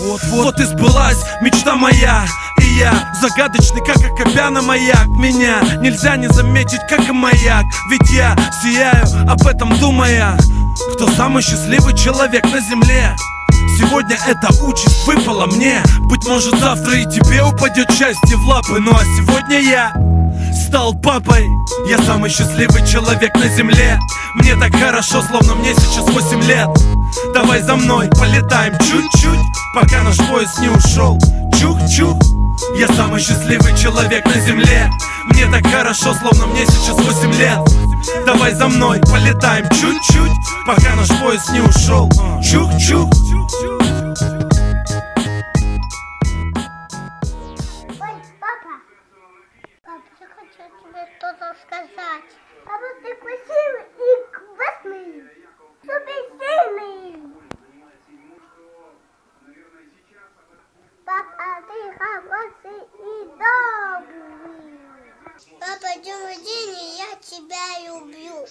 Вот, вот и сбылась мечта моя и я Загадочный, как окопяна маяк. Меня нельзя не заметить, как и маяк. Ведь я сияю, об этом думая Кто самый счастливый человек на земле? Сегодня эта участь выпала мне. Быть может завтра и тебе упадет счастье в лапы. Ну а сегодня я стал папой. Я самый счастливый человек на земле. Мне так хорошо, словно мне сейчас 8 лет. Давай за мной, полетаем чуть-чуть Пока наш поезд не ушел. Чух-чух. Я самый счастливый человек на земле. Мне так хорошо, словно мне сейчас 8 лет. Давай за мной, полетаем чуть-чуть Пока наш поезд не ушел. Чух-чух хочу тебе что-то сказать. Папа, ты красивый и классный. Суперсильный. Папа, ты хороший и добрый. Папа, день рождения, я тебя люблю.